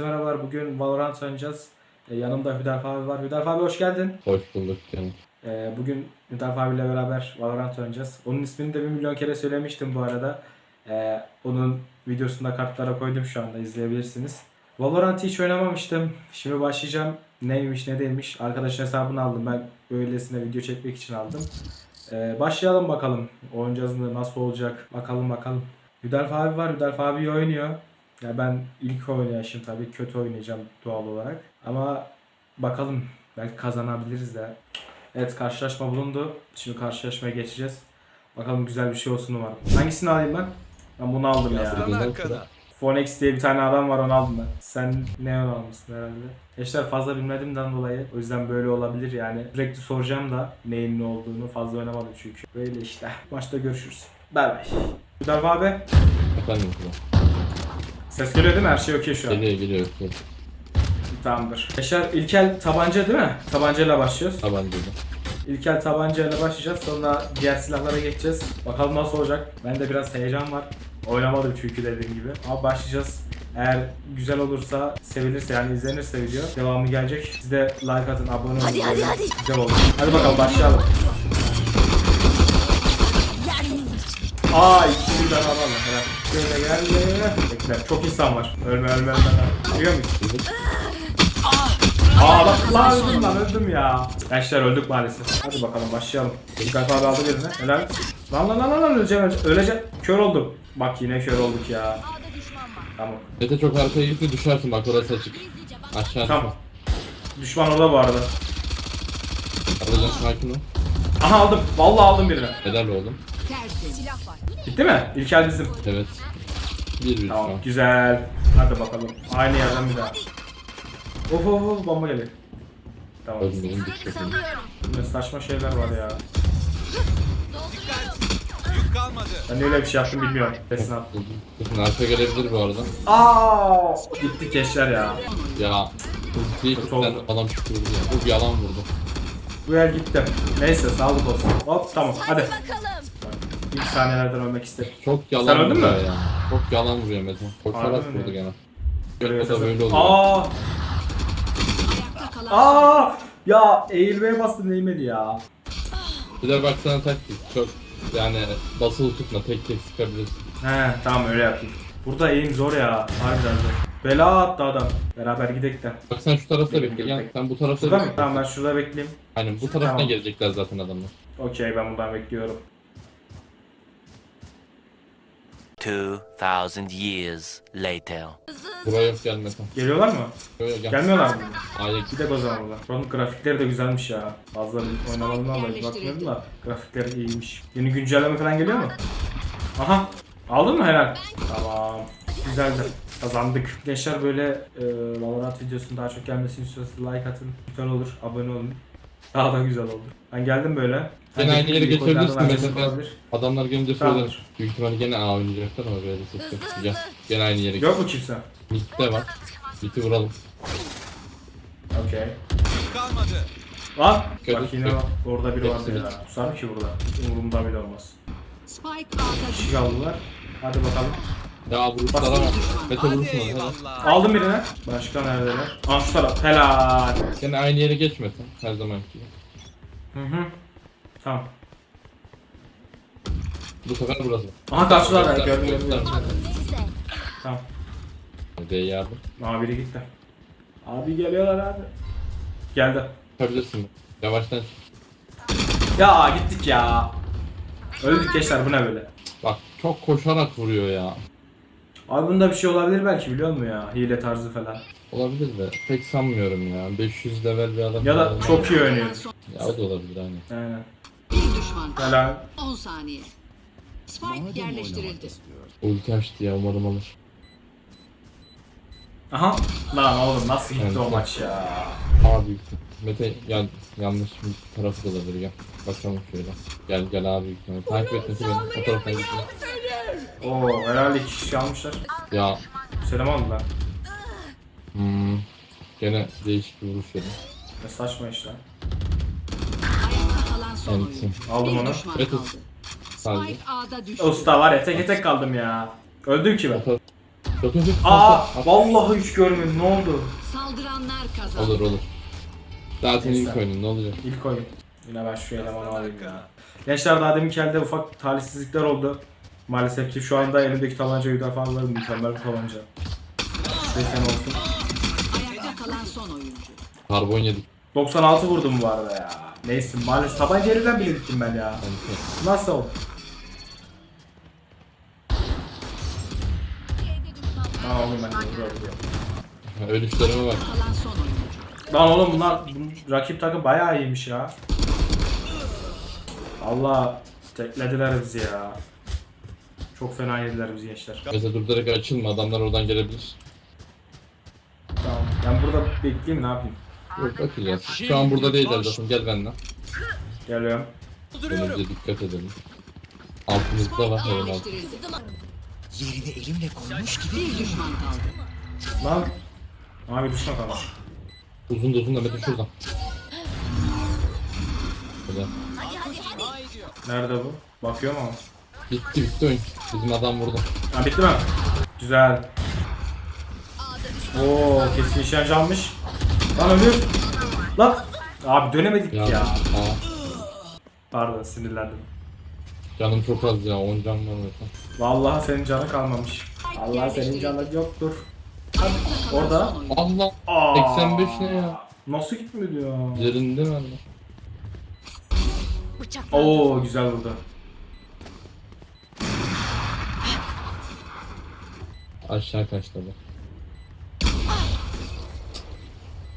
Hepinize merhabalar. Bugün Valorant oynayacağız. Ee, yanımda Hüdaf abi var. Hüdaf abi hoş geldin. Hoş bulduk canım. Ee, bugün Hüdaf abiyle beraber Valorant oynayacağız. Onun ismini de bir milyon kere söylemiştim bu arada. Ee, onun videosunda kartlara koydum şu anda izleyebilirsiniz. Valorant'ı hiç oynamamıştım. Şimdi başlayacağım. Neymiş ne değilmiş. Arkadaşın hesabını aldım. Ben öylesine video çekmek için aldım. Ee, başlayalım bakalım. Oynayacağız mı? Nasıl olacak? Bakalım bakalım. Hüdalf abi var. Hüdalf abi oynuyor. Ya ben ilk oynayışım tabii kötü oynayacağım doğal olarak. Ama bakalım belki kazanabiliriz de. Evet karşılaşma bulundu. Şimdi karşılaşmaya geçeceğiz. Bakalım güzel bir şey olsun umarım. Hangisini alayım ben? Ben bunu aldım ya. Arkana. Phonex diye bir tane adam var onu aldım ben. Sen ne almışsın herhalde? Gençler fazla bilmediğimden dolayı o yüzden böyle olabilir yani. Sürekli soracağım da neyin ne olduğunu fazla oynamadım çünkü. Böyle işte. Maçta görüşürüz. Bay bay. Hüdarf abi Efendim kral. Ses geliyor değil mi? Her şey okey şu an. Geliyor geliyor. geliyor. Tamamdır. Yaşar İlkel tabanca değil mi? Tabancayla başlıyoruz. Tabancayla. İlkel tabancayla başlayacağız. Sonra diğer silahlara geçeceğiz. Bakalım nasıl olacak. Bende biraz heyecan var. Oynamadım çünkü dediğim gibi. Ama başlayacağız. Eğer güzel olursa, sevilirse yani izlenirse video devamı gelecek. Siz de like atın, abone olun. Hadi, hadi, hadi. Güzel olur. Hadi bakalım başlayalım. Aa ikisi birden alalım. Helal. Şöyle geldi. Bekle. Çok insan var. Ölme ölme ölme. Biliyor muyuz? Aa bak lan öldüm lan öldüm ya. Gençler öldük maalesef. Hadi bakalım başlayalım. Dikkat abi aldı birine. Helal. Lan lan lan lan öleceğim öleceğim. öleceğim. Kör oldum. Bak yine kör olduk ya. Tamam. Mete çok arkaya gitti düşersin bak orası açık. Aşağı Tamam. Düşman orada bu arada. Alacağım sakin ol. Aha aldım. Vallahi aldım birini. Helal oğlum. Gitti mi? İlkel bizim. Evet. Bir bir Tamam an. güzel. Hadi bakalım. Aynı yerden bir daha. Of of of bomba geliyor. Tamam. Ölmeyin düşecek. Ne saçma şeyler var ya. Yük kalmadı. Ben öyle bir şey yaptım bilmiyorum. Kesin at. Bakın arka gelebilir bu arada. Aa! Gitti keşler ya. Ya. Kötü kilitlen oldu. adam çıktı vurdu ya. Bu bir yalan vurdu. Bu yer gitti. Neyse sağlık olsun. Hop tamam hadi. Bakalım. İlk saniyelerden ölmek istedim. Çok yalan Sen öldün vuruyor mü? ya. Çok yalan vuruyor Mete. Koşarak Harbi mi? vurdu gene. Görüyor da böyle oluyor. Aa! Aa! Ya eğilmeye bastım değmedi ya. Bir de baksana taktik. Çok yani basılı tutma tek tek sıkabilirsin. He tamam öyle yapayım. Burada eğim zor ya. Harbiden zor. Bela attı adam. Beraber gidek de. Bak sen şu tarafta bekle. bekle. sen bu tarafta Şurada mı? bekle. Tamam ben şurada bekleyeyim. Aynen bu taraftan Tamam. gelecekler zaten adamlar. Okey ben buradan bekliyorum. 2,000 years later. Buraya yok gelmesen. Geliyorlar mı? Gel. Gelmiyorlar mı? A'ya Gidek o zaman buradan. Buranın grafikleri de güzelmiş ya. Fazla bir oynamalarını alayım bakmıyorum da. Grafikleri iyiymiş. Yeni güncelleme falan geliyor mu? Aha. Aldın mı helal? Tamam. Güzeldi. Kazandık. Gençler böyle e, Valorant videosunun daha çok gelmesini istiyorsanız like atın. Güzel olur. Abone olun. Daha da güzel olur. Ben geldim böyle. Gene aynı yere koyunlardan mesela. Adamlar gelince Tamam. söylerim. Büyük ihtimalle gene A oynayacaklar ama böyle yok. Gel. Gene aynı yere Yok mu kimse? Mid'de var. Mid'i vuralım. Okey. Kalmadı. Lan! Kötü, Bak yine kötü. bak. Orada biri vardı ya. Kusar ki burada. Umurumda bile olmaz. Spike Kişi kaldılar. Hadi bakalım. Ya vuruşlara bak. Mete hadi. eyvallah. Aldım birine. Başka neredeler? Aa şu taraf. Helal. Gene aynı yere geç Mete. Her zamanki gibi. Hı hı. Tamam. Bu sefer burası. Aha karşılar Göster, gördüm gördüm. Tamam. D yardım. Aa biri gitti. Abi geliyorlar abi. Geldi. Çıkabilirsin. Yavaştan. Ya gittik ya. Öldük gençler bu ne böyle? Bak çok koşarak vuruyor ya. Abi bunda bir şey olabilir belki biliyor musun ya? Hile tarzı falan. Olabilir de pek sanmıyorum ya. 500 level bir adam. Ya da çok iyi oynuyor. Ya o da olabilir aynen. Aynen. bir düşman. Helal. 10 saniye. Spike yerleştirildi. Ulti açtı ya umarım alır. Aha. Lan oğlum nasıl gitti o maç ya? Abi Mete yan, yanlış bir tarafı da olabilir gel. Bakalım şöyle. Gel gel abi. Takip etmesi beni. O taraftan gitme. Oo herhalde iki kişi almışlar. Ya Selam aldılar. hmm, gene değişik bir vuruş yedim. Ne saçma işler. Oyuncu. Aldım onu. Evet. Sadece. Usta var ya tek tek kaldım ya. Öldüm ki ben. Yok. Aa vallahi hiç görmedim ne oldu? Saldıranlar kazandı. Olur olur. Zaten ilk Neyse. oyunun ne olacak? İlk oyun. Yine ben şu elemanı alayım ya. Gençler daha deminki elde ufak talihsizlikler oldu. Maalesef ki şu anda elimdeki tabanca müdafaları mükemmel bir tabanca. Desen olsun. Ayakta kalan son oyuncu. Karbon yedik. 96 vurdum bu arada ya. Neyse maalesef tabanca elinden bile gittim ben ya. Nasıl oldu? Tamam oğlum ben de vuruyorum. vuruyorum. Ölüşlerime bak. Kalan son oyuncu. Lan oğlum bunlar bu rakip takım bayağı iyiymiş ya. Allah teklediler bizi ya. Çok fena yediler bizi gençler. Mesela durdurarak açılma adamlar oradan gelebilir. Tamam. Ben burada bekleyeyim ne yapayım? Yok bakacağız. Şu an burada değiller zaten gel benden. Geliyorum. Önümüze dikkat edelim. Altımızda var hemen altı. Yerini elimle koymuş gibi Bir düşman kaldı. Lan. Abi düşme tamam. Uzun da uzun da Mete şuradan. Böyle. Nerede bu? Bakıyorum ama. Bitti bitti oyun. Bizim adam burada. Ha bitti mi? Güzel. Oo kesin nişancı almış. Lan ölüyor. Lan. Abi dönemedik Ya. ya. Aa, Pardon sinirlendim. canım çok az ya 10 can var zaten. Vallahi senin canı kalmamış. Allah senin canın yoktur. Hadi orada. Allah Aa, 85 ne ya? Nasıl gitmedi ya? Üzerinde mi anne? Oo güzel vurdu. Aşağı kaçtı bu.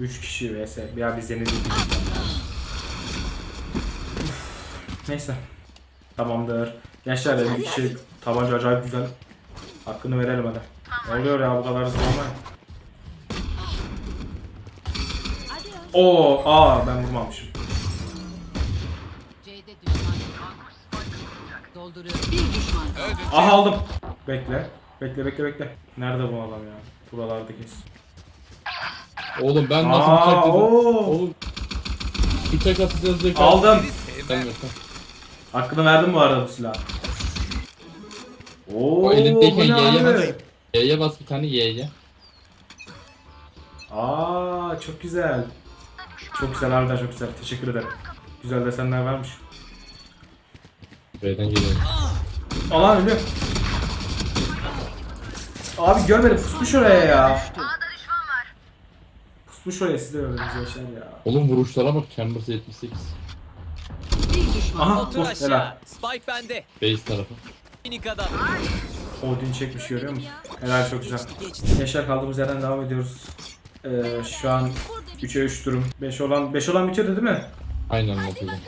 3 kişi vs. Ya biz yenildik. Neyse. Tamamdır. Gençler dedim bir şey tabanca acayip güzel. Hakkını verelim hadi. Ne oluyor ya bu kadar hızlı olmayın. Oo, aa ben vurmamışım. Aha aldım. Bekle. Bekle bekle bekle. Nerede bu adam ya? Buralarda kesin. Oğlum ben nasıl Aa, bıçak dedim? oo. Oğlum. Bıçak atacağız diye Aldım. Gelmiyorsun. Hakkını verdim bu arada bu silahı. Oo, O elindeyken bu ne Y'ye abi? bas. Y'ye bas bir tane Y'ye. Aa çok güzel. Çok güzel harbiden çok güzel. Teşekkür ederim. Güzel desenler varmış. B'den geliyorum. Alan ölüyor. Abi görmedim pusmuş oraya ya. Pusmuş oraya siz de gördünüz yaşar ya. Oğlum vuruşlara bak Chambers 78. Bir düşman. Aha Otur aşağı. helal. Spike bende. Base tarafı. Minik adam. Odin çekmiş görüyor musun? Helal çok güzel. Yaşar kaldığımız yerden devam ediyoruz. Ee, şu an 3'e 3 durum. 5 olan 5 olan bitiyordu değil mi? Aynen Mete'den.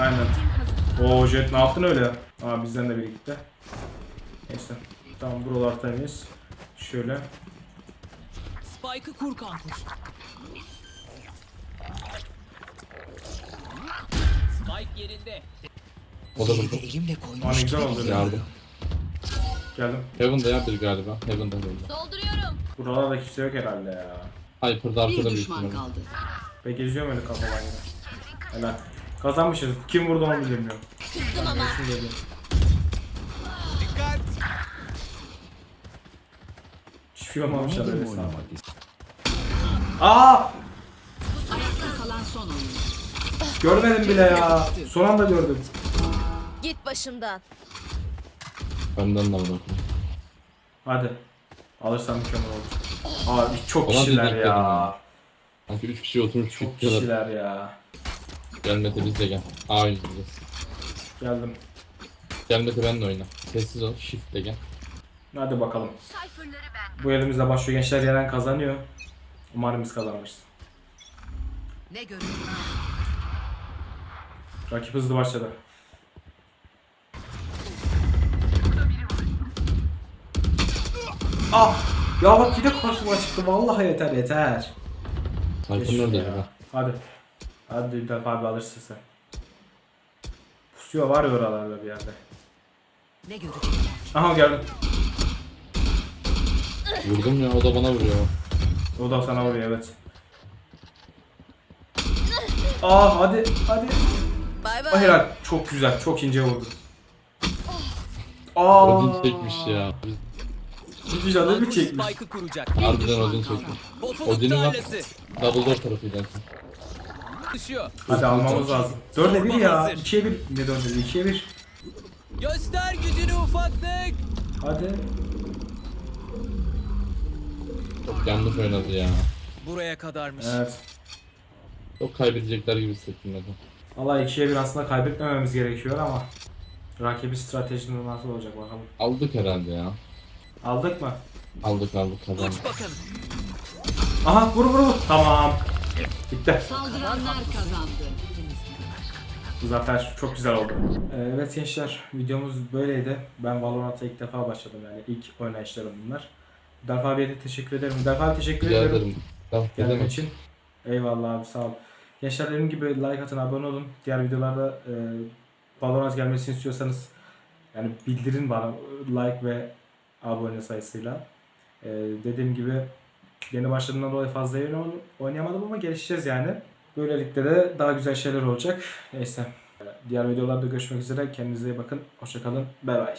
Aynen. Oo Jet ne yaptın öyle? Aa bizden de biri gitti. Neyse. Tamam buralar temiz. Şöyle. Spike'ı kur kankuş. Spike yerinde. O da burada. elimle koymuş güzel oldu. ya. Yardım. Geldim. Heaven'da ya bir galiba. Heaven'da Heaven'da. Buralarda kimse yok herhalde ya. Hyper'da arkada Bir büyük düşman ihtimalle. kaldı. Ben geziyorum öyle kafadan yine. Helal. Kazanmışız. Kim vurdu onu bilmiyorum. Şimdi geliyorum. Olmamışlar öyle sağ ol. Aa! Ayakta kalan son. Görmedim bile ya. Son anda gördüm. Git başımdan. Benden de aldım. Hadi. Alırsam mükemmel olur. Abi çok Ona kişiler dedik dedim ya. ya. Sanki 3 kişi oturmuş Çok çıkıyorlar. kişiler ya. Gel Mete biz de gel. A oynayacağız. Geldim. Gel Mete benle oyna. Sessiz ol. Shift de gel. Hadi bakalım. Bu elimizde başlıyor gençler yenen kazanıyor. Umarım biz kazanırız. Ne görüyorsun? Rakip hızlı başladı. Ah! Ya bak yine karşıma çıktı. Vallahi yeter yeter. Geç şunu orada ya. acaba. Hadi. Hadi Ülker abi alırsın sen. Pusuyor var ya oralarda bir yerde. Ne görecekler? Aha geldim. Vurdum ya o da bana vuruyor. O da sana vuruyor evet. Aa hadi hadi. Bay Ah bay. helal. Çok güzel. Çok ince vurdu. Aa. Odin çekmiş ya. Biz Ciddi adı bir Kankuş çekmiş. Spike'ı kuracak. Harbiden Odin çekti. Bofuluk Odin'in tarlası. Double door tarafıydı. Düşüyor. Hadi almamız lazım. 4'e 1 ya. Hazır. 2'ye 1. Ne 4'e 2'ye 1. Göster gücünü ufaklık. Hadi. Çok yanlış oynadı ya. Buraya kadarmış. Evet. Çok kaybedecekler gibi hissettim Mete. Valla 2'ye 1 aslında kaybetmememiz gerekiyor ama rakibi stratejinin nasıl olacak bakalım. Aldık herhalde ya. Aldık mı? Aldık aldık kazandık. Uç bakalım. Aha vur vur vur. Tamam. Bitti. Saldıranlar kazandı. Zafer çok güzel oldu. Ee, Evet gençler videomuz böyleydi. Ben Valorant'a ilk defa başladım yani ilk oynayışlarım bunlar. Müdafaa abiye de teşekkür ederim. Müdafaa abi teşekkür Rica ederim. Tamam, ne Geldiğin demek. için. Eyvallah abi sağ ol. Gençler dediğim gibi like atın abone olun. Diğer videolarda e, Valorant gelmesini istiyorsanız yani bildirin bana like ve abone sayısıyla. E, dediğim gibi yeni başladığımdan dolayı fazla yeni oyn- oynayamadım ama gelişeceğiz yani. Böylelikle de daha güzel şeyler olacak. Neyse. Diğer videolarda görüşmek üzere. Kendinize iyi bakın. Hoşçakalın. Bay bay.